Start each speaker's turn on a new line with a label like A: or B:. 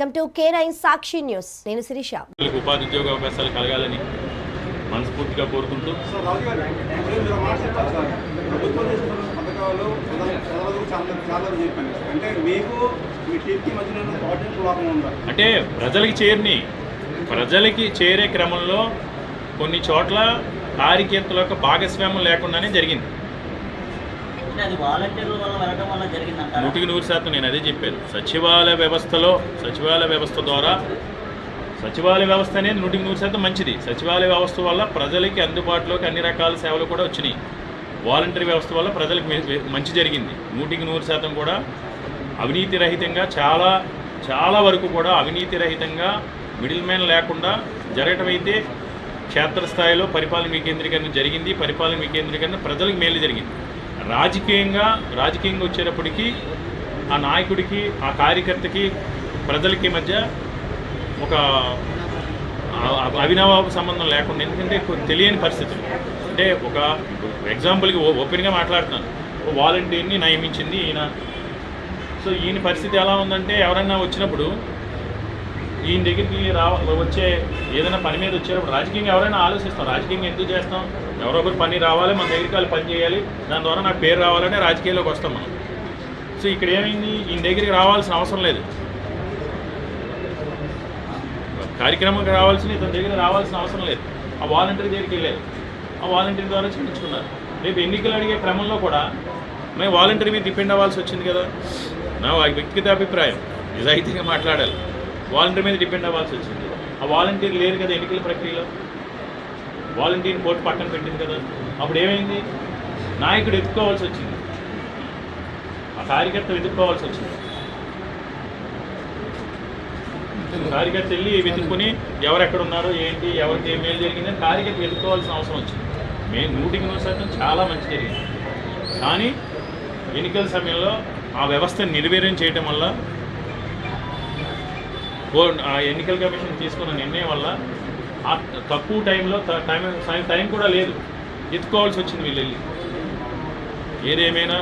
A: Welcome to K nine Sakshi news. నేను శిరీష.
B: ఉపాధి ఉద్యోగ అవకాశాలు కలగాలని మనస్ఫూర్తిగా కోరుకుంటూ.
C: అంటే
B: అంటే ప్రజలకి చేరిని ప్రజలకి చేరే క్రమంలో కొన్ని చోట్ల కార్యకర్తల యొక్క భాగస్వామ్యం లేకుండానే జరిగింది
D: అంటే అది వాలంటీర్ల వల్ల వెళ్ళడం వల్ల జరిగిందంటారా
B: నూటికి నూరు శాతం నేను అదే చెప్పాను. సచివాలయ వ్యవస్థలో సచివాలయ వ్యవస్థ ద్వారా సచివాలయ వ్యవస్థ అనేది నూటికి నూరు శాతం మంచిది. సచివాలయ వ్యవస్థ వల్ల ప్రజలకి అందుబాటులోకి అన్ని రకాల సేవలు కూడా వచ్చినాయి. వాలంటరీ వ్యవస్థ వల్ల ప్రజలకు మంచి జరిగింది. నూటికి నూరు శాతం కూడా అవినీతి రహితంగా చాలా చాలా వరకు కూడా అవినీతి రహితంగా మిడిల్ మ్యాన్ లేకుండా జరగటం అయితే క్షేత్రస్థాయిలో పరిపాలన వికేంద్రీకరణ జరిగింది. పరిపాలన వికేంద్రీకరణ ప్రజలకు మేలు జరిగింది. రాజకీయంగా రాజకీయంగా వచ్చేటప్పటికి ఆ నాయకుడికి ఆ కార్యకర్తకి ప్రజలకి మధ్య ఒక అభినవ అవినవ సంబంధం లేకుండా ఎందుకంటే తెలియని పరిస్థితులు అంటే ఒక ఎగ్జాంపుల్కి ఓ- ఓపెన్గా మాట్లాడుతున్నాను. ఒక వాలంటీర్ని నియమించింది ఈయన. సో ఈయన పరిస్థితి ఎలా ఉందంటే ఎవరన్నా వచ్చినప్పుడు ఈయన దగ్గరికి రా వచ్చే ఏదైనా పని మీద వచ్చేటప్పుడు రాజకీయంగా ఎవరైనా ఆలోచిస్తాం. రాజకీయంగా ఎందుకు చేస్తాం? ఎవరో ఒకరు పని రావాలి మన దగ్గరికి వాళ్ళు పని చేయాలి. దాని ద్వారా నాకు పేరు రావాలనే రాజకీయాల్లోకి వస్తాం మనం. సో ఇక్కడ ఏమైంది? ఈయన దగ్గరికి రావాల్సిన అవసరం లేదు. కార్యక్రమంకి రావాల్సిన ఇతని దగ్గర రావాల్సిన అవసరం లేదు. ఆ వాలంటీర్ దగ్గరికి వెళ్ళారు. ఆ వాలంటీర్ ద్వారా చేయించుకున్నారు రేపు ఎన్నికలు అడిగే క్రమంలో కూడా మేము వాలంటీర్ మీద డిపెండ్ అవ్వాల్సి వచ్చింది కదా? నా వ్యక్తిగత అభిప్రాయం. నిజాయితీగా మాట్లాడాలి. వాలంటీర్ మీద డిపెండ్ అవ్వాల్సి వచ్చింది. ఆ వాలంటీర్ లేరు కదా ఎన్నికల ప్రక్రియలో? వాలంటీర్ కోర్టు పక్కన పెట్టింది కదా. అప్పుడు ఏమైంది? నాయకుడు ఎదుర్కోవాల్సి వచ్చింది. ఆ కార్యకర్త వెతుక్కోవాల్సి వచ్చింది. కార్యకర్త వెళ్ళి వెతుక్కుని ఎవరెక్కడ ఉన్నారు ఏంటి ఎవరికి ఏ మేలు జరిగిందని కార్యకర్త వెతుక్కోవాల్సిన అవసరం వచ్చింది. మేము నూటికి నూరు శాతం చాలా మంచి జరిగింది. కానీ ఎన్నికల సమయంలో ఆ వ్యవస్థను నిర్వీర్యం చేయటం వల్ల ఆ ఎన్నికల కమిషన్ తీసుకున్న నిర్ణయం వల్ల ఆ తక్కువ టైంలో టైం టైం కూడా లేదు. ఎత్తుకోవాల్సి వచ్చింది వీళ్ళు వెళ్ళి ఏదేమైనా